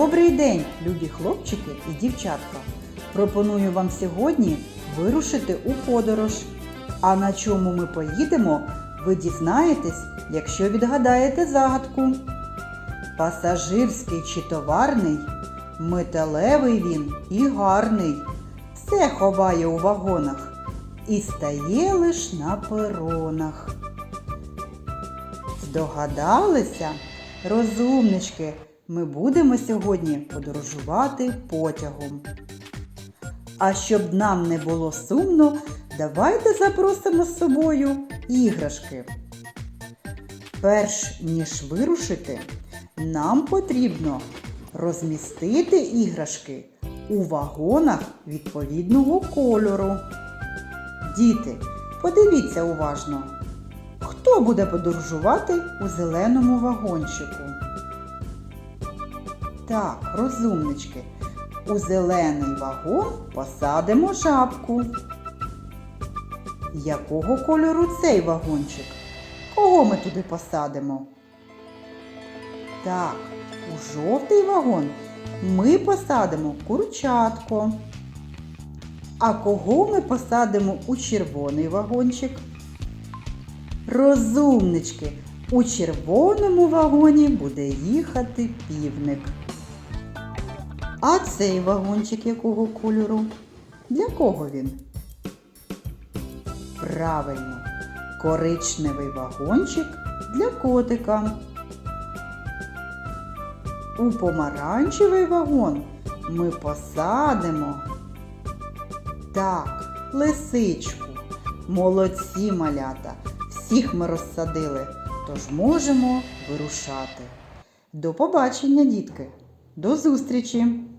Добрий день, любі хлопчики і дівчатка. Пропоную вам сьогодні вирушити у подорож. А на чому ми поїдемо, ви дізнаєтесь, якщо відгадаєте загадку. Пасажирський чи товарний, металевий він і гарний. Все ховає у вагонах і стає лиш на перонах. Здогадалися? Розумнички, ми будемо сьогодні подорожувати потягом. А щоб нам не було сумно, давайте запросимо з собою іграшки. Перш ніж вирушити, нам потрібно розмістити іграшки у вагонах відповідного кольору. Діти, подивіться уважно, хто буде подорожувати у зеленому вагончику. Так, розумнички, у зелений вагон посадимо жабку. Якого кольору цей вагончик? Кого ми туди посадимо? Так, у жовтий вагон ми посадимо курчатко. А кого ми посадимо у червоний вагончик? Розумнички, у червоному вагоні буде їхати півник. А цей вагончик якого кольору? Для кого він? Правильно, коричневий вагончик для котика. У помаранчевий вагон ми посадимо. Так, лисичку. Молодці малята. Всіх ми розсадили, тож можемо вирушати. До побачення, дітки. До зустрічі!